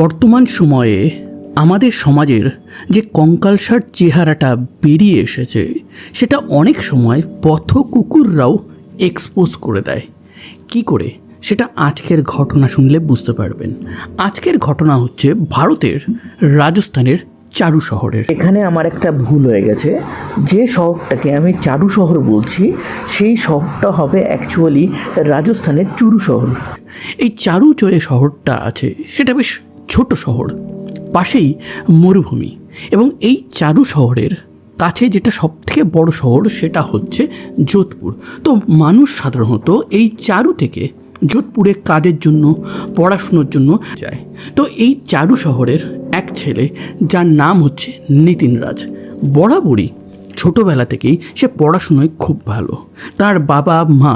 বর্তমান সময়ে আমাদের সমাজের যে কঙ্কালসার চেহারাটা বেরিয়ে এসেছে সেটা অনেক সময় পথ কুকুররাও এক্সপোজ করে দেয়। কি করে? সেটা আজকের ঘটনা শুনলে বুঝতে পারবেন। আজকের ঘটনা হচ্ছে ভারতের রাজস্থানের চারু শহরের। এখানে আমার একটা ভুল হয়ে গেছে। যে শহরটাকে আমি চারু শহর বলছি সেই শহরটা হবে অ্যাকচুয়ালি রাজস্থানের চুরু শহর। এই চারু যে শহরটা আছে সেটা বেশ ছোট শহর, পাশেই মরুভূমি এবং এই চারু শহরের কাছে যেটা সব থেকে বড় শহর সেটা হচ্ছে যোধপুর। তো মানুষ সাধারণত এই চারু থেকে যোধপুরে কাজের জন্য, পড়াশুনোর জন্য যায়। তো এই চারু শহরের এক ছেলে যার নাম হচ্ছে নিতিন রাজ বরাবরই ছোটোবেলা থেকেই সে পড়াশুনোয় খুব ভালো। তার বাবা, মা,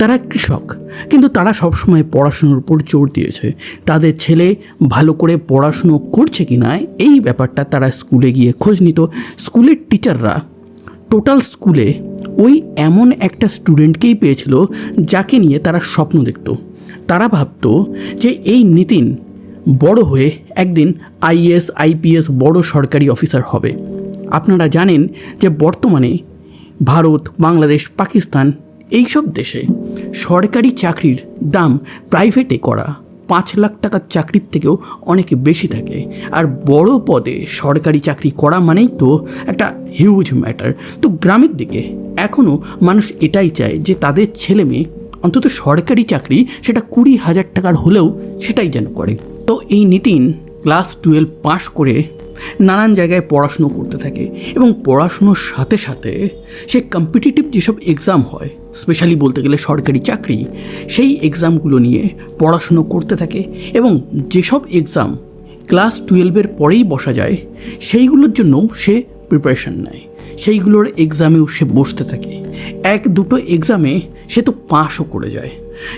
তারা কৃষক, কিন্তু তারা সবসময় পড়াশুনোর উপর জোর দিয়েছে। তাদের ছেলে ভালো করে পড়াশুনো করছে কি না, এই ব্যাপারটা তারা স্কুলে গিয়ে খোঁজ নিত। স্কুলের টিচাররা টোটাল স্কুলে ওই এমন একটা স্টুডেন্টকেই পেয়েছিল যাকে নিয়ে তারা স্বপ্ন দেখত। তারা ভাবতো যে এই নিতিন বড় হয়ে একদিন আইএস আইপিএস বড় সরকারি অফিসার হবে। আপনারা জানেন যে বর্তমানে ভারত, বাংলাদেশ, পাকিস্তান এইসব দেশে সরকারি চাকরির দাম প্রাইভেটে করা পাঁচ লাখ টাকার চাকরির থেকেও অনেক বেশি থাকে। আর বড় পদে সরকারি চাকরি করা মানেই তো একটা হিউজ ম্যাটার তো গ্রামের দিকে এখনও মানুষ এটাই চায় যে তাদের ছেলে মেয়ে, অন্তত সরকারি চাকরি সেটা কুড়ি হাজার টাকার হলেও সেটাই যেন করে। তো এই নিতিন ক্লাস টুয়েলভ পাশ করে নানান জায়গায় পড়াশুনো করতে থাকে এবং পড়াশুনোর সাথে সাথে সে কম্পিটিটিভ যেসব এক্সাম হয় স্পেশালি বলতে গেলে সরকারি চাকরি, সেই এক্সামগুলো নিয়ে পড়াশুনো করতে থাকে এবং যেসব এক্সাম ক্লাস টুয়েলভের পরেই বসা যায়, সেইগুলোর জন্যও সে প্রিপারেশন নেয়। সেইগুলোর এক্সামেও সে বসতে থাকে। এক দুটো এক্সামে সে তো পাশও করে যায়।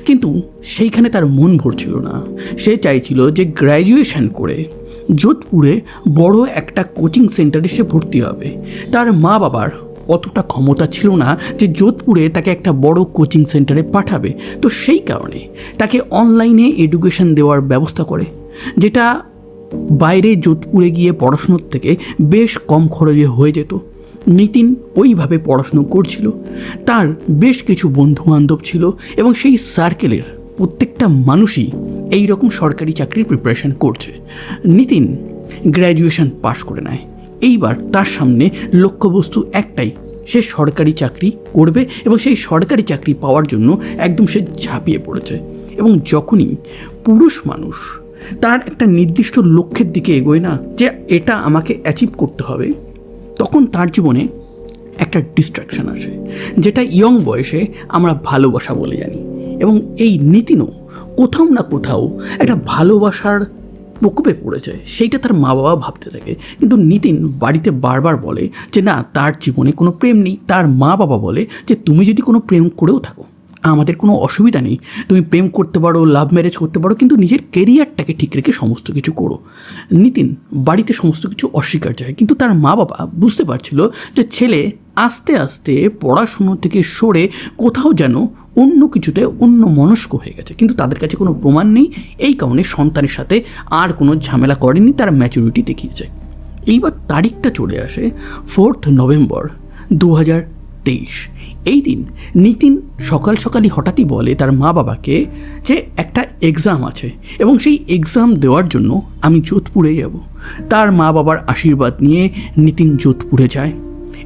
কিন্তু সেইখানে তার মন ভরছিল না। সে চাইছিল যে গ্র্যাজুয়েশন করে যোধপুরে বড় একটা কোচিং সেন্টারে সে ভর্তি হবে। তার মা বাবার অতটা ক্ষমতা ছিল না যে যোধপুরে তাকে একটা বড় কোচিং সেন্টারে পাঠাবে। তো সেই কারণে তাকে অনলাইনে এডুকেশন দেওয়ার ব্যবস্থা করে, যেটা বাইরে যোধপুরে গিয়ে পড়াশুনোর থেকে বেশ কম খরচে হয়ে যেত। নিতিন ওইভাবে পড়াশুনো করছিল। তার বেশ কিছু বন্ধুবান্ধব ছিল এবং সেই সার্কেলের প্রত্যেকটা মানুষই এই রকম সরকারি চাকরির প্রিপারেশন করছে। নিতিন গ্র্যাজুয়েশন পাশ করে নেয়। এইবার তার সামনে লক্ষ্যবস্তু একটাই, সে সরকারি চাকরি করবে এবং সেই সরকারি চাকরি পাওয়ার জন্য একদম সে ঝাঁপিয়ে পড়েছে। এবং যখনই পুরুষ মানুষ তার একটা নির্দিষ্ট লক্ষ্যের দিকে এগোয় না, যে এটা আমাকে অ্যাচিভ করতে হবে, তখন তার জীবনে একটা ডিস্ট্রাকশন আসে, যেটা ইয়ং বয়সে আমরা ভালোবাসা বলে জানি। এবং এই নীতিনও কোথাও না কোথাও একটা ভালোবাসার প্রকোপে পড়েছে সেইটা তার মা বাবা ভাবতে থাকে। কিন্তু নিতিন বাড়িতে বারবার বলে যে, না, তার জীবনে কোনো প্রেম নেই। তার মা বাবা বলে যে, তুমি যদি কোনো প্রেম করেও থাকো, আমাদের কোনো অসুবিধা নেই। তুমি প্রেম করতে পারো লাভ ম্যারেজ করতে পারো, কিন্তু নিজের কেরিয়ারটাকে ঠিক রেখে সমস্ত কিছু করো। নিতিন বাড়িতে সমস্ত কিছু অস্বীকার যায় কিন্তু তার মা বাবা বুঝতে পারছিল যে, ছেলে আস্তে আস্তে পড়াশুনো থেকে সরে কোথাও যেন অন্য কিছুতে অন্য মনস্ক হয়ে গেছে। কিন্তু তাদের কাছে কোনো প্রমাণ নেই। এই কারণে সন্তানের সাথে আর কোনো ঝামেলা করেনি, তার ম্যাচুরিটি দেখিয়েছে। এইবার তারিখটা চলে আসে ফোর্থ নভেম্বর দু হাজার তেইশ। এই দিন নিতিন সকাল সকালই হঠাৎই বলে তার মা বাবাকে যে একটা এক্সাম আছে এবং সেই এক্সাম দেওয়ার জন্য আমি যোধপুরে যাব। তার মা বাবার আশীর্বাদ নিয়ে নিতিন যোধপুরে যায়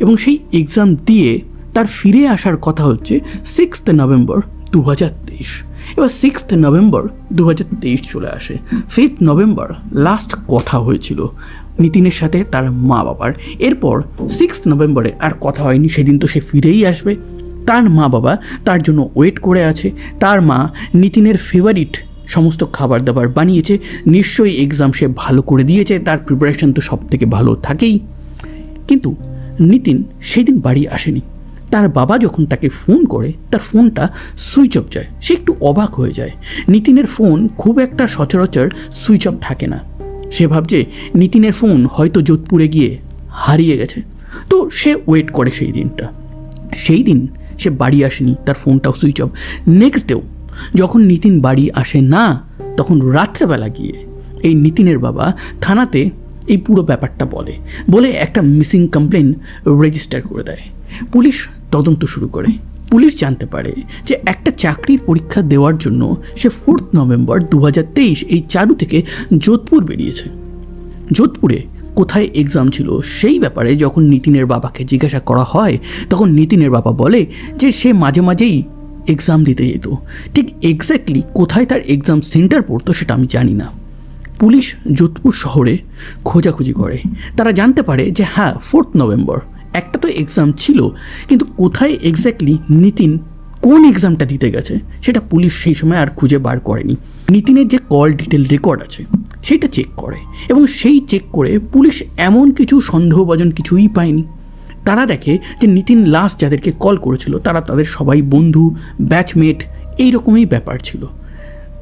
এবং সেই এক্সাম দিয়ে তার ফিরে আসার কথা হচ্ছে সিক্সথ নভেম্বর দু হাজার তেইশ। এবার সিক্সথ নভেম্বর দু হাজার তেইশ চলে আসে। ফিফথ নভেম্বর লাস্ট কথা হয়েছিল নিতিনের সাথে তার মা বাবার। এরপর সিক্স নভেম্বরে আর কথা হয়নি, সেদিন তো সে ফিরেই আসবে। তার মা বাবা তার জন্য ওয়েট করে আছে। তার মা নিতিনের ফেভারিট সমস্ত খাবার দাবার বানিয়েছে। নিশ্চয়ই এক্সাম সে ভালো করে দিয়েছে, তার প্রিপারেশন তো সব থেকে ভালো থাকেই। কিন্তু নিতিন সেদিন বাড়ি আসেনি। তার বাবা যখন তাকে ফোন করে, তার ফোনটা সুইচ অফ যায়। সে একটু অবাক হয়ে যায়। নিতিনের ফোন খুব একটা সচরাচর সুইচ অফ থাকে না। সে ভাবছে, নিতিনের ফোন হয়তো যোধপুরে গিয়ে হারিয়ে গেছে। তো সে ওয়েট করে সেই দিনটা। সেই দিন সে বাড়ি আসেনি, তার ফোনটাও সুইচ অফ নেক্সট ডেও যখন নিতিন বাড়ি আসে না, তখন রাত্রেবেলা গিয়ে এই নিতিনের বাবা থানাতে এই পুরো ব্যাপারটা বলে। বলে একটা মিসিং কমপ্লেন রেজিস্টার করে দেয়। পুলিশ তদন্ত শুরু করে। পুলিশ জানতে পারে যে একটা চাকরির পরীক্ষা দেওয়ার জন্য সে ফোর্থ নভেম্বর দু হাজার তেইশ এই চারু থেকে যোধপুর বেরিয়েছে। যোধপুরে কোথায় এক্সাম ছিল সেই ব্যাপারে যখন নিতিনের বাবাকে জিজ্ঞাসা করা হয়, তখন নিতিনের বাবা বলে যে সে মাঝে মাঝেই এক্সাম দিতে যেত। ঠিক এক্স্যাক্টলি কোথায় তার এক্সাম সেন্টার পড়তো সেটা আমি জানি না। পুলিশ যোধপুর শহরে খোঁজাখুঁজি করে। তারা জানতে পারে যে হ্যাঁ ফোর্থ নভেম্বর একটা তো এক্সাম ছিল, কিন্তু কোথায় এক্স্যাক্টলি নিতিন কোন এক্সামটা দিতে গেছে সেটা পুলিশ সেই সময় আর খুঁজে বার করেনি। নিতিনের যে কল ডিটেল রেকর্ড আছে সেটা চেক করে এবং সেই চেক করে পুলিশ এমন কিছু সন্দেহভাজন কিছুই পায়নি। তারা দেখে যে নিতিন লাস্ট যাদেরকে কল করেছিল, তারা তাদের সবাই বন্ধু ব্যাচমেট এইরকমই ব্যাপার ছিল।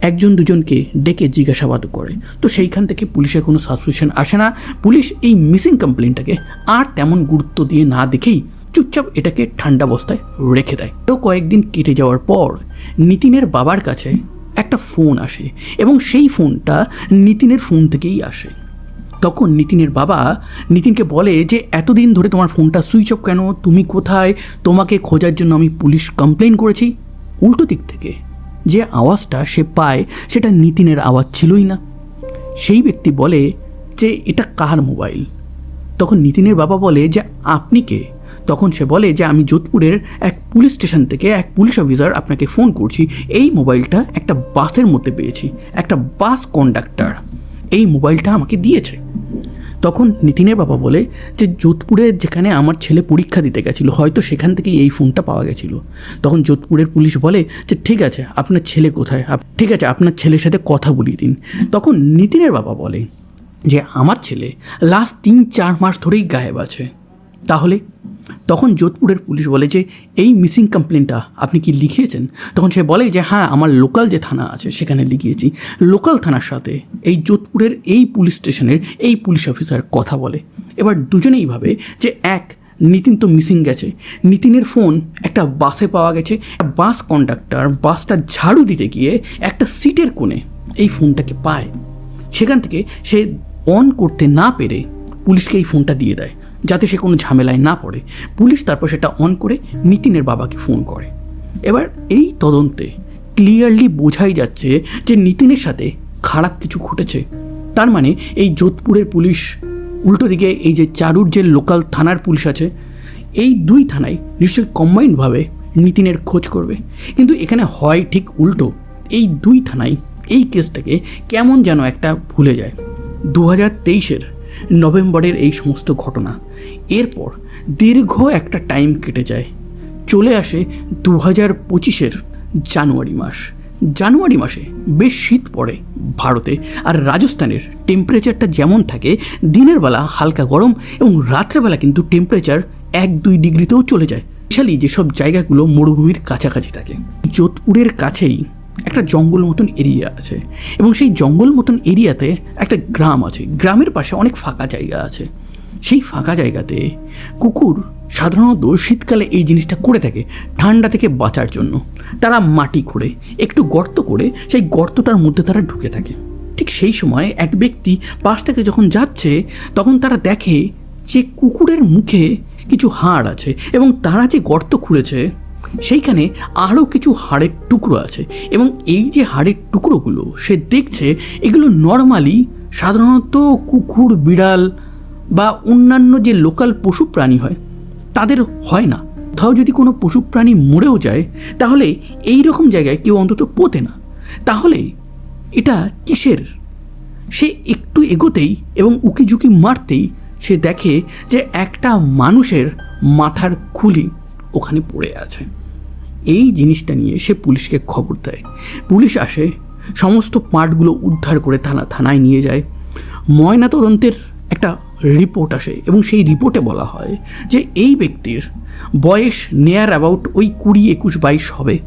একজন দুজনকে ডেকে জিজ্ঞাসাবাদ করে। তো সেইখান থেকে পুলিশের কোনো সাসপেশন আসে না। পুলিশ এই মিসিং কমপ্লেনটাকে আর তেমন গুরুত্ব দিয়ে না দেখেই চুপচাপ এটাকে ঠান্ডা অবস্থায় রেখে দেয়। তো কয়েকদিন কেটে যাওয়ার পর নিতিনের বাবার কাছে একটা ফোন আসে এবং সেই ফোনটা নিতিনের ফোন থেকেই আসে। তখন নিতিনের বাবা নিতিনকে বলে যে, এতদিন ধরে তোমার ফোনটা সুইচ অফ কেন? তুমি কোথায়? তোমাকে খোঁজার জন্য আমি পুলিশ কমপ্লেন করেছি। উল্টো দিক থেকে যে আওয়াজটা সে পায়, সেটা নিতিনের আওয়াজ ছিলই না। সেই ব্যক্তি বলে যে, এটা কার মোবাইল? তখন নিতিনের বাবা বলে যে, আপনি কে? তখন সে বলে যে, আমি যোধপুরের এক পুলিশ স্টেশন থেকে এক পুলিশ অফিসার আপনাকে ফোন করছি। এই মোবাইলটা একটা বাসের মধ্যে পেয়েছি। একটা বাস কন্ডাক্টর। এই মোবাইলটা আমাকে দিয়েছে। তখন নিতিনের বাবা বলে যে, যোধপুরে যেখানে আমার ছেলে পরীক্ষা দিতে গেছিল, হয়তো সেখান থেকেই এই ফোনটা পাওয়া গেছিল। তখন যোধপুরের পুলিশ বলে যে, ঠিক আছে, আপনার ছেলে কোথায়? ঠিক আছে, আপনার ছেলের সাথে কথা বলিয়ে দিন। তখন নিতিনের বাবা বলে যে, আমার ছেলে লাস্ট তিন চার মাস ধরেই গায়েব আছে। তাহলে তখন যোধপুরের পুলিশ বলে যে, এই মিসিং কমপ্লেনটা আপনি কি লিখিয়েছেন? তখন সে বলে যে হ্যাঁ আমার লোকাল যে থানা আছে, সেখানে লিখিয়েছি। লোকাল থানার সাথে এই যোধপুরের এই পুলিশ স্টেশনের এই পুলিশ অফিসার কথা বলে। এবার দুজনেই ভাবে যে, এক, নিতিন তো মিসিং গেছে। নিতিনের ফোন একটা বাসে পাওয়া গেছে। বাস কন্ডাক্টর বাসটা ঝাড়ু দিতে গিয়ে একটা সিটের কোণে এই ফোনটাকে পায়। সেখান থেকে সে অন করতে না পেরে পুলিশকে এই ফোনটা দিয়ে দেয়। যাতে সে কোনো ঝামেলায় না পড়ে। পুলিশ তারপর সেটা অন করে নিতিনের বাবাকে ফোন করে। এবার এই তদন্তে ক্লিয়ারলি বোঝাই যাচ্ছে যে নিতিনের সাথে খারাপ কিছু ঘটেছে। তার মানে এই যোধপুরের পুলিশ উল্টো দিকে এই যে চারুর যে লোকাল থানার পুলিশ আছে, এই দুই থানায় নিশ্চয়ই কম্বাইন্ডভাবে নিতিনের খোঁজ করবে। কিন্তু এখানে হয় ঠিক উল্টো। এই দুই থানায় এই কেসটাকে কেমন যেন একটা ভুলে যায়। দু হাজার তেইশের নভেম্বরের এই সমস্ত ঘটনা। এরপর দীর্ঘ একটা টাইম কেটে যায়। চলে আসে দু হাজার পঁচিশের জানুয়ারি মাস। জানুয়ারি মাসে বেশ শীত পড়ে ভারতে আর রাজস্থানের টেম্পারেচারটা যেমন থাকে, দিনের বেলা হালকা গরম এবং রাত্রেবেলা কিন্তু টেম্পারেচার এক দুই ডিগ্রিতেও চলে যায়। স্পেশালি যেসব জায়গাগুলো মরুভূমির কাছাকাছি থাকে। যোধপুরের কাছেই একটা জঙ্গল মতন এরিয়া আছে এবং সেই জঙ্গল মতন এরিয়াতে একটা গ্রাম আছে। গ্রামের পাশে অনেক ফাঁকা জায়গা আছে। সেই ফাঁকা জায়গাতে কুকুর সাধারণত শীতকালে এই জিনিসটা করে থাকে ঠান্ডা থেকে বাঁচার জন্য। তারা মাটি খুঁড়ে, একটু গর্ত করে সেই গর্তটার মধ্যে তারা ঢুকে থাকে। ঠিক সেই সময় এক ব্যক্তি পাশ থেকে যখন যাচ্ছে, তখন তারা দেখে যে কুকুরের মুখে কিছু হাড় আছে এবং তারা যে গর্ত খুঁড়েছে সেইখানে আরও কিছু হাড়ের টুকরো আছে এবং এই যে হাড়ের টুকরোগুলো, সে দেখছে এগুলো নর্মালি সাধারণত কুকুর, বিড়াল বা অন্যান্য যে লোকাল পশু প্রাণী হয়, তাদের হয় না। কোথাও যদি কোনো পশু প্রাণী মরেও যায়, তাহলে এই রকম জায়গায় কেউ অন্তত পোতে না। তাহলে এটা কিসের? সে একটু এগোতেই এবং উকিঝুঁকি মারতেই সে দেখে যে একটা মানুষের মাথার খুলি ওখানে পড়ে আছে। এই জিনিসটা নিয়ে সে পুলিশকে খবর দেয়। পুলিশ আসে, সমস্ত পার্টগুলো উদ্ধার করে থানা, থানায় নিয়ে যায়। ময়না তদন্তের একটা রিপোর্ট আসে এবং সেই রিপোর্টে বলা হয় যে এই ব্যক্তির বয়স নেয়ার অ্যাবাউট ওই কুড়ি একুশ বাইশ হবে।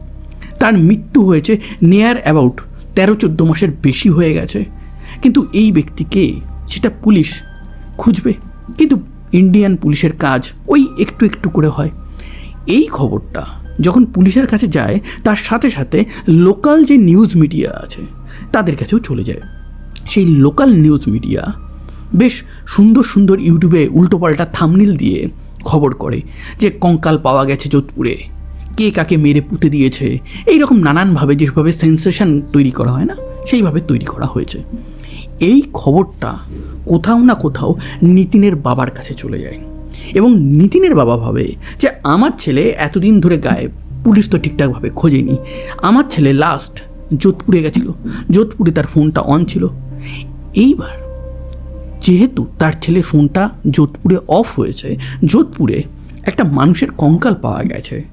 তার মৃত্যু হয়েছে নেয়ার অ্যাবাউট তেরো চোদ্দ মাসের বেশি হয়ে গেছে। কিন্তু এই ব্যক্তিকে সেটা পুলিশ খুঁজবে। কিন্তু ইন্ডিয়ান পুলিশের কাজ ওই একটু একটু করে হয়। এই খবরটা যখন পুলিশের কাছে যায়, তার সাথে সাথে লোকাল যে নিউজ মিডিয়া আছে, তাদের কাছেও চলে যায়। সেই লোকাল নিউজ মিডিয়া বেশ সুন্দর সুন্দর ইউটিউবে উল্টোপাল্টা থামনিল দিয়ে খবর করে যে কঙ্কাল পাওয়া গেছে যোধপুরে, কে কাকে মেরে পুঁতে দিয়েছে এই রকম নানানভাবে যেভাবে সেন্সেশন তৈরি করা হয় না, সেইভাবে তৈরি করা হয়েছে। এই খবরটা কোথাও না কোথাও নিতিনের বাবার কাছে চলে যায়। এবং নিতিনের বাবা ভাবে যে আমার ছেলে এতদিন ধরে গায়েব, পুলিশ তো ঠিকঠাকভাবে খোঁজেনি। আমার ছেলে লাস্ট যোধপুরে গেছিল, যোধপুরে তার ফোনটা অন ছিল। এইবার যেহেতু তার ছেলের ফোনটা যোধপুরে অফ হয়েছে, যোধপুরে একটা মানুষের কঙ্কাল পাওয়া গেছে।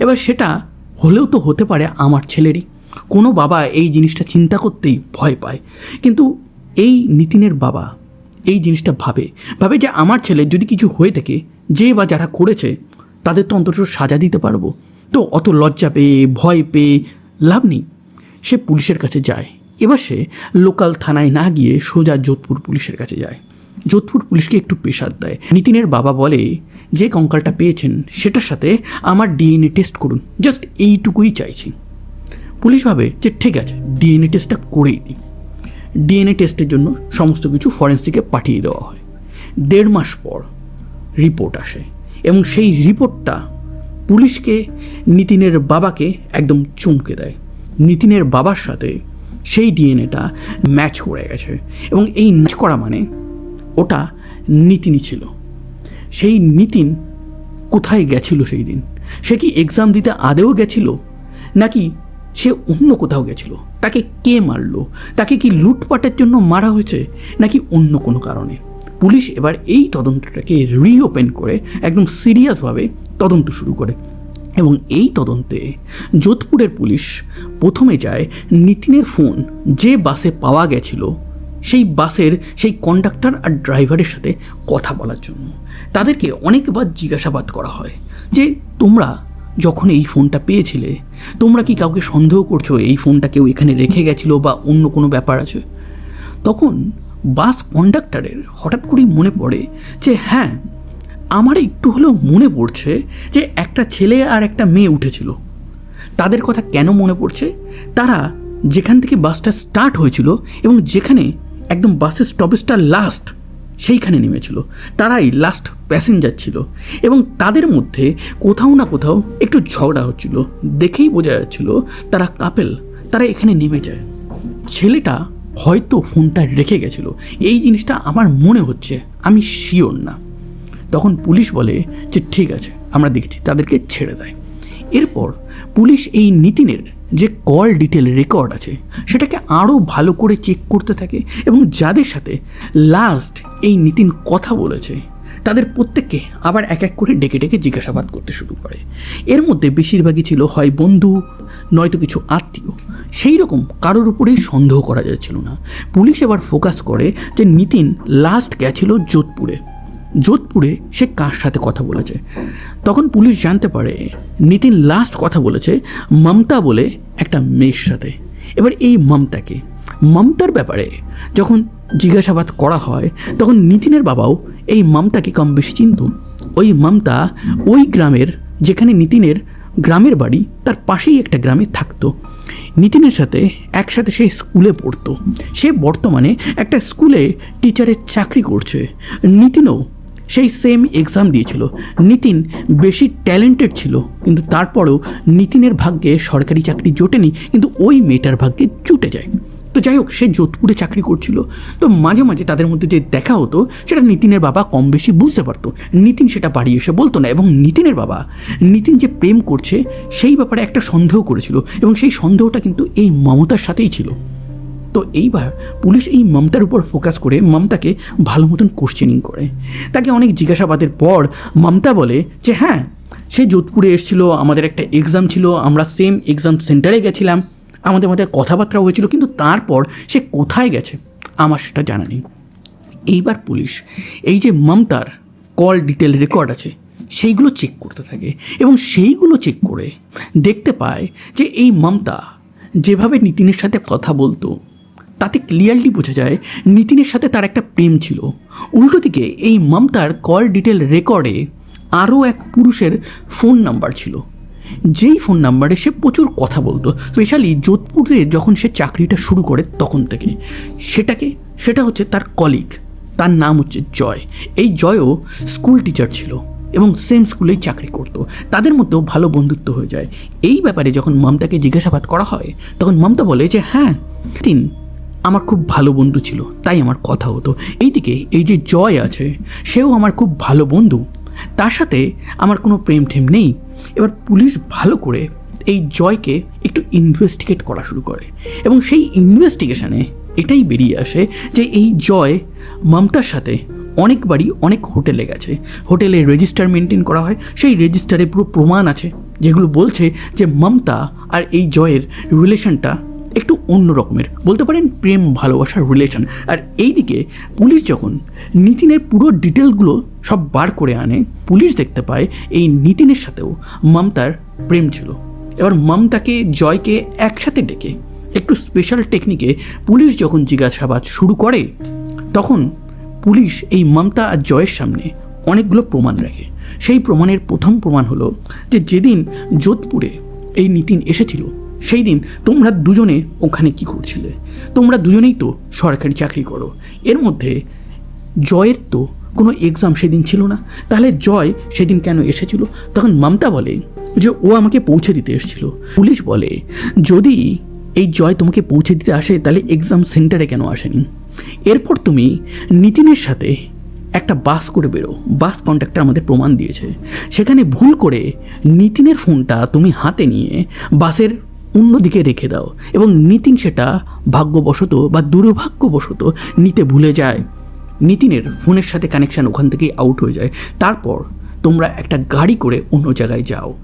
এবার সেটা হলেও তো হতে পারে আমার ছেলেরই। কোনো বাবা এই জিনিসটা চিন্তা করতেই ভয় পায়। কিন্তু এই নিতিনের বাবা এই জিনিসটা ভাবে। ভাবে যে আমার ছেলে যদি কিছু হয়ে থাকে, যে বা যারা করেছে, তাদের তো অন্তত সাজা দিতে পারব। তো অত লজ্জা পেয়ে, ভয় পেয়ে লাভ নেই। সে পুলিশের কাছে যায়। এবার সে লোকাল থানায় না গিয়ে সোজা যোধপুর পুলিশের কাছে যায়। যোধপুর পুলিশকে একটু পেশার দেয়। নিতিনের বাবা বলে, যে কঙ্কালটা পেয়েছেন, সেটার সাথে আমার ডিএনএ টেস্ট করুন। জাস্ট এইটুকুই চাইছি। পুলিশ ভাবে যে, ঠিক আছে, ডিএনএ টেস্টটা করেই দিই। ডিএনএ টেস্টের জন্য সমস্ত কিছু ফরেন্সিকে পাঠিয়ে দেওয়া হয়। দেড় মাস পর রিপোর্ট আসে এবং সেই রিপোর্টটা পুলিশকে, নিতিনের বাবাকে একদম চমকে দেয়। নিতিনের বাবার সাথে সেই ডিএনএটা ম্যাচ করে গেছে এবং এই ম্যাচ করা মানে ওটা নিতিনই ছিল। সেই নিতিন কোথায় গেছিল সেই দিন? সে কি এক্সাম দিতে আদেও গেছিল? নাকি সে অন্য কোথাও গেছিল। তাকে কে মারলো? তাকে কি লুটপাটের জন্য মারা হয়েছে? নাকি অন্য কোনো কারণে? পুলিশ এবার এই তদন্তটাকে রিওপেন করে একদম সিরিয়াসভাবে তদন্ত শুরু করে। এবং এই তদন্তে যোধপুরের পুলিশ প্রথমে যায় নিতিনের ফোন, যে বাসে পাওয়া গেছিল, সেই বাসের সেই কন্ডাক্টর আর ড্রাইভারের সাথে কথা বলার জন্য। তাদেরকে অনেকবার জিজ্ঞাসাবাদ করা হয় যে, তোমরা যখন এই ফোনটা পেয়েছিলে, তোমরা কি কাউকে সন্দেহ করছ এই ফোনটা কেউ এখানে রেখে গেছিল বা অন্য কোনো ব্যাপার আছে? তখন বাস কন্ডাক্টরের হঠাৎ করেই মনে পড়ে যে হ্যাঁ আমার একটু হলেও মনে পড়ছে যে, একটা ছেলে আর একটা মেয়ে উঠেছিল। তাদের কথা কেন মনে পড়ছে? তারা যেখান থেকে বাসটা স্টার্ট হয়েছিল এবং যেখানে একদম বাসের স্টপেজটা লাস্ট সেইখানে নেমেছিল। তারাই লাস্ট প্যাসেঞ্জার ছিল এবং তাদের মধ্যে কোথাও না কোথাও একটু ঝগড়া হচ্ছিল। দেখেই বোঝা যাচ্ছিল তারা কাপেল তারা এখানে নেমে যায়। ছেলেটা হয়তো ফোনটা রেখে গেছিল। এই জিনিসটা আমার মনে হচ্ছে, আমি শিওর না। তখন পুলিশ বলে যে, ঠিক আছে, আমরা দেখছি। তাদেরকে ছেড়ে দেয়। এরপর পুলিশ এই নিতিনের যে কল ডিটেল রেকর্ড আছে, সেটাকে আরও ভালো করে চেক করতে থাকে এবং যাদের সাথে লাস্ট এই নিতিন কথা বলেছে, তাদের প্রত্যেককে আবার এক এক করে ডেকে ডেকে জিজ্ঞাসাবাদ করতে শুরু করে। এর মধ্যে বেশিরভাগই ছিল হয় বন্ধু, নয়তো কিছু আত্মীয়। সেই রকম কারোর উপরেই সন্দেহ করা যাচ্ছিল না। পুলিশ এবার ফোকাস করে যে নিতিন লাস্ট গেছিল যোধপুরে। যোধপুরে সে কার সাথে কথা বলেছে? তখন পুলিশ জানতে পারে, নিতিন লাস্ট কথা বলেছে মমতা বলে একটা মেয়ের সাথে। এবার এই মমতাকে, মমতার ব্যাপারে যখন জিজ্ঞাসাবাদ করা হয়, তখন নিতিনের বাবাও এই মমতাকে কম বেশি চিনত। ওই মমতা ওই গ্রামের, যেখানে নিতিনের গ্রামের বাড়ি, তার পাশেই একটা গ্রামে থাকতো। নিতিনের সাথে একসাথে সে স্কুলে পড়তো। সে বর্তমানে একটা স্কুলে টিচারের চাকরি করছে। নিতিনও সেই সেম এক্সাম দিয়েছিল। নিতিন বেশি ট্যালেন্টেড ছিল, কিন্তু তারপরেও নিতিনের ভাগ্যে সরকারি চাকরি জোটেনি, কিন্তু ওই মেয়েটার ভাগ্যে জুটে যায়। তো যাই হোক, সে যোধপুরে চাকরি করছিল। তো মাঝে মাঝে তাদের মধ্যে যে দেখা হতো, সেটা নিতিনের বাবা কম বেশি বুঝতে পারতো। নিতিন সেটা বাড়ি এসে বলতো না, এবং নিতিনের বাবা, নিতিন যে প্রেম করছে, সেই ব্যাপারে একটা সন্দেহ করেছিল, এবং সেই সন্দেহটা কিন্তু এই মমতার সাথেই ছিল। তো এইবার পুলিশ এই মমতার উপর ফোকাস করে মমতাকে ভালো মতন কোশ্চেনিং করে। তাকে অনেক জিজ্ঞাসাবাদের পর মমতা বলে যে হ্যাঁ সে যোধপুরে এসেছিল, আমাদের একটা এক্সাম ছিল, আমরা সেম এক্সাম সেন্টারে গেছিলাম, আমাদের মধ্যে কথাবার্তা হয়েছিল, কিন্তু তারপর সে কোথায় গেছে, আমার সেটা জানা নেই। এইবার পুলিশ এই যে মমতার কল ডিটেল রেকর্ড আছে, সেইগুলো চেক করতে থাকে এবং সেইগুলো চেক করে দেখতে পায় যে, এই মমতা যেভাবে নিতিনের সাথে কথা বলতো তাতে ক্লিয়ারলি বোঝা যায় নিতিনের সাথে তার একটা প্রেম ছিল। উল্টো দিকে এই মমতার কল ডিটেল রেকর্ডে আরও এক পুরুষের ফোন নাম্বার ছিল। যেই ফোন নাম্বারে সে প্রচুর কথা বলতো স্পেশালি যোধপুরে যখন সে চাকরিটা শুরু করে তখন থেকে। সেটাকে, সেটা হচ্ছে তার কলিগ তার নাম হচ্ছে জয়। এই জয়ও স্কুল টিচার ছিল এবং সেম স্কুলেই চাকরি করতো। তাদের মধ্যেও ভালো বন্ধুত্ব হয়ে যায়। এই ব্যাপারে যখন মমতাকে জিজ্ঞাসাবাদ করা হয়, তখন মমতা বলে যে হ্যাঁ তিন আমার খুব ভালো বন্ধু ছিল, তাই আমার কথা হতো। এইদিকে এই যে জয় আছে, সেও আমার খুব ভালো বন্ধু। তার সাথে আমার কোনো প্রেম ঠেম নেই। এবার পুলিশ ভালো করে এই জয়কে একটু ইনভেস্টিগেট করা শুরু করে এবং সেই ইনভেস্টিগেশনে এটাই বেরিয়ে আসে যে এই জয় মমতার সাথে অনেকবারই অনেক হোটেলে গেছে। হোটেলে রেজিস্টার মেনটেন করা হয়, সেই রেজিস্টারে পুরো প্রমাণ আছে, যেগুলো বলছে যে মমতা আর এই জয়ের রিলেশনটা একটু অন্য রকমের, বলতে পারেন প্রেম, ভালোবাসার রিলেশন আর এইদিকে পুলিশ যখন নিতিনের পুরো ডিটেলগুলো সব বার করে আনে, পুলিশ দেখতে পায় এই নিতিনের সাথেও মমতার প্রেম ছিল। এবার মমতাকে, জয়কে একসাথে ডেকে একটু স্পেশাল টেকনিকে পুলিশ যখন জিজ্ঞাসাবাদ শুরু করে, তখন পুলিশ এই মমতা আর জয়ের সামনে অনেকগুলো প্রমাণ রাখে। সেই প্রমাণের প্রথম প্রমাণ হলো যে যেদিন যোধপুরে এই নিতিন এসেছিল সেই দিন তোমরা দুজনে ওখানে কি করছিলে? তোমরা দুজনেই তো সরকারি চাকরি করো। এর মধ্যে জয়ের তো কোনো এক্সাম সেদিন ছিল না। তাহলে জয় সেদিন কেন এসেছিল? তখন মমতা বলে যে ও আমাকে পৌঁছে দিতে এসেছিল। পুলিশ বলে, যদি এই জয় তোমাকে পৌঁছে দিতে আসে, তাহলে এক্সাম সেন্টারে কেন আসেনি? এরপর তুমি নিতিনের সাথে একটা বাস করে বেরো। বাস কন্ট্রাক্টর আমাদের প্রমাণ দিয়েছে। সেখানে ভুল করে নিতিনের ফোনটা তুমি হাতে নিয়ে বাসের অন্যদিকে রেখে দাও এবং নিতিন সেটা ভাগ্যবশত বা দুর্ভাগ্যবশত নিতে ভুলে যায়। নিতিনের ফোনের সাথে কানেকশান ওখান থেকেই আউট হয়ে যায়। তারপর তোমরা একটা গাড়ি করে অন্য জায়গায় যাও।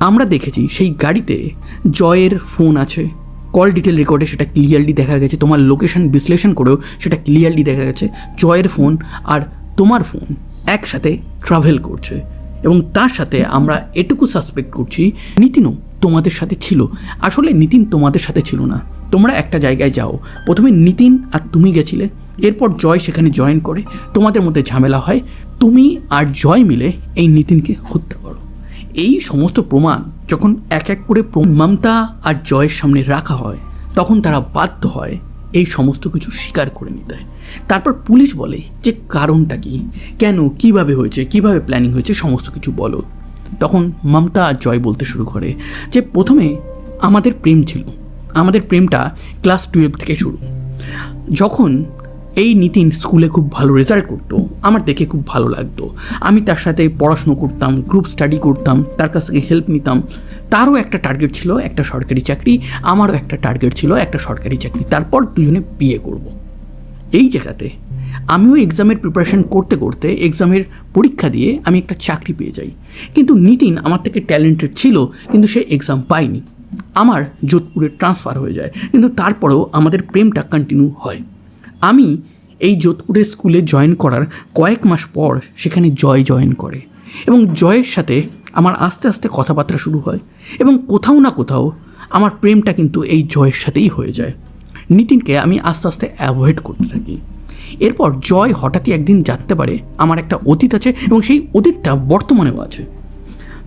আমরা দেখেছি সেই গাড়িতে জয়ের ফোন আছে। কল ডিটেল রেকর্ডে সেটা ক্লিয়ারলি দেখা গেছে। তোমার লোকেশন বিশ্লেষণ করেও সেটা ক্লিয়ারলি দেখা গেছে। জয়ের ফোন আর তোমার ফোন একসাথে ট্রাভেল করছে। এবং তার সাথে আমরা এটুকু সাসপেক্ট করছি, নিতিনও তোমাদের সাথে ছিল। আসলে নিতিন তোমাদের সাথে ছিল না। তোমরা একটা জায়গায় যাও। প্রথমে নিতিন আর তুমি গেছিলে। এরপর জয় সেখানে জয়েন করে। তোমাদের মধ্যে ঝামেলা হয়। তুমি আর জয় মিলে এই নিতিনকে হত্যা করো। এই সমস্ত প্রমাণ যখন এক এক করে মমতা আর জয়ের সামনে রাখা হয়, তখন তারা বাধ্য হয় এই সমস্ত কিছু স্বীকার করে নিতে। তারপর পুলিশ বলে যে কারণটা কি? কেন? কীভাবে হয়েছে? কীভাবে প্ল্যানিং হয়েছে? সমস্ত কিছু বলো। তখন মমতা আর জয় বলতে শুরু করে যে প্রথমে আমাদের প্রেম ছিল। আমাদের প্রেমটা ক্লাস টুয়েলভ থেকে শুরু। যখন এই নিতিন স্কুলে খুব ভালো রেজাল্ট করতো, আমার দেখে খুব ভালো লাগতো। আমি তার সাথে পড়াশুনো করতাম গ্রুপ স্টাডি করতাম, তার কাছ থেকে হেল্প নিতাম। তারও একটা টার্গেট ছিল একটা সরকারি চাকরি, আমারও একটা টার্গেট ছিল একটা সরকারি চাকরি। তারপর দুজনে বিয়ে করব। এই জায়গাতে আমিও এক্সামের প্রিপারেশন করতে করতে এক্সামের পরীক্ষা দিয়ে আমি একটা চাকরি পেয়ে যাই। কিন্তু নিতিন আমার থেকে ট্যালেন্টেড ছিল, কিন্তু সে এক্সাম পায়নি। আমার যোধপুরে ট্রান্সফার হয়ে যায়, কিন্তু তারপরেও আমাদের প্রেমটা কন্টিনিউ হয়। আমি এই যোধপুরের স্কুলে জয়েন করার কয়েক মাস পর সেখানে জয় জয়েন করে এবং জয়ের সাথে আমার আস্তে আস্তে কথাবার্তা শুরু হয় এবং কোথাও না কোথাও আমার প্রেমটা কিন্তু এই জয়ের সাথেই হয়ে যায়। নিতিনকে আমি আস্তে আস্তে অ্যাভয়েড করতে থাকি। এরপর জয় হঠাৎই একদিন জানতে পারে আমার একটা অতীত আছে এবং সেই অতীতটা বর্তমানেও আছে।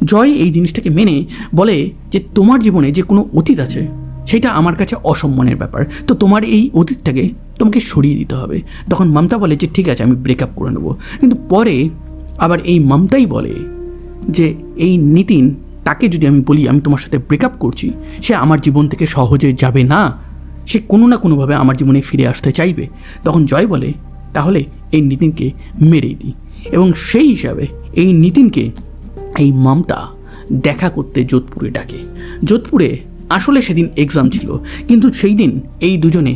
জয় এই জিনিসটাকে মেনে বলে যে তোমার জীবনে যে কোনো অতীত আছে, সেটা আমার কাছে অসম্মানের ব্যাপার। তো তোমার এই অতীতটাকে তোমাকে সরিয়ে দিতে হবে। তখন মমতা বলে যে ঠিক আছে, আমি ব্রেকআপ করে নেব। কিন্তু পরে আবার এই মমতাই বলে যে এই নিতিন, তাকে যদি আমি বলি আমি তোমার সাথে ব্রেকআপ করছি, সে আমার জীবন থেকে সহজে যাবে না। সে কোনো না কোনোভাবে আমার জীবনে ফিরে আসতে চাইবে। তখন জয় বলে, তাহলে এই নিতিনকে মেরেই দিই। এবং সেই হিসাবে এই নিতিনকে এই মমতা দেখা করতে যোধপুরে ডাকে। যোধপুরে আসলে সেদিন এক্সাম ছিল, কিন্তু সেই দিন এই দুজনে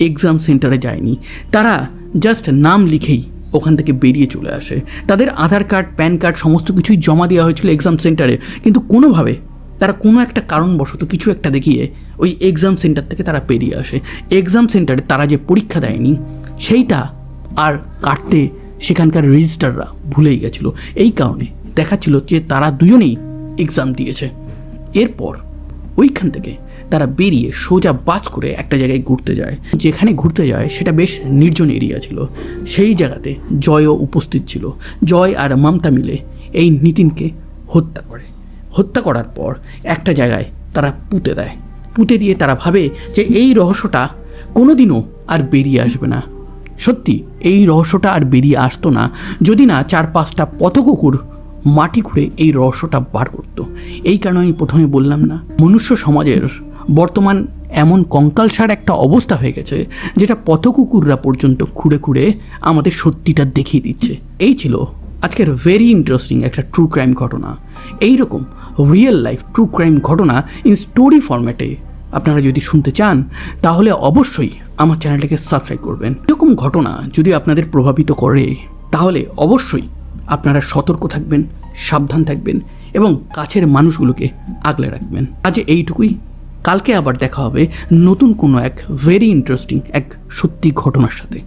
এক্সাম সেন্টারে যায়নি। তারা জাস্ট নাম লিখেই ওখান থেকে বেরিয়ে চলে আসে। তাদের আধার কার্ড প্যান কার্ড সমস্ত কিছুই জমা দেওয়া হয়েছিল এক্সাম সেন্টারে কিন্তু কোনোভাবে তারা কোনো একটা কারণবশত কিছু একটা দেখিয়ে ওই এক্সাম সেন্টার থেকে তারা বেরিয়ে আসে। এক্সাম সেন্টারে তারা যে পরীক্ষা দেয়নি, সেইটা আর কাটতে সেখানকার রেজিস্টাররা ভুলেই গেছিল। এই কারণে দেখাচ্ছিল যে তারা দুজনেই এক্সাম দিয়েছে। এরপর ওইখান থেকে তারা বেরিয়ে সোজা বাস করে একটা জায়গায় ঘুরতে যায়। যেখানে ঘুরতে যায়, সেটা বেশ নির্জন এরিয়া ছিল। সেই জায়গাতে জয়ও উপস্থিত ছিল। জয় আর মমতা মিলে এই নিতিনকে হত্যা করে। হত্যা করার পর একটা জায়গায় তারা পুঁতে দেয়। পুঁতে দিয়ে তারা ভাবে যে এই রহস্যটা কোনোদিনও আর বেরিয়ে আসবে না। সত্যি, এই রহস্যটা আর বেরিয়ে আসতো না যদি না চার পাঁচটা পথকুকুর মাটি খুঁড়ে এই রহস্যটা বার করত। এই কারণে আমি প্রথমে বললাম না, মনুষ্য সমাজের বর্তমান এমন কঙ্কালসার একটা অবস্থা হয়ে গেছে যেটা পথকুকুররা পর্যন্ত খুঁড়ে খুঁড়ে আমাদের সত্যিটা দেখিয়ে দিচ্ছে। এই ছিল আজকের ভেরি ইন্টারেস্টিং একটা ট্রু ক্রাইম ঘটনা। এই রকম রিয়েল লাইফ ট্রু ক্রাইম ঘটনা ইন স্টোরি ফরম্যাটে আপনারা যদি শুনতে চান, তাহলে অবশ্যই আমার চ্যানেলটাকে সাবস্ক্রাইব করবেন। এরকম ঘটনা যদি আপনাদের প্রভাবিত করে, তাহলে অবশ্যই আপনারা সতর্ক থাকবেন, সাবধান থাকবেন এবং কাছের মানুষগুলোকে আগলে রাখবেন। আজ এইটুকুই। কালকে আবার দেখা হবে নতুন কোনো এক ভেরি ইন্টারেস্টিং এক সত্যি ঘটনার সাথে।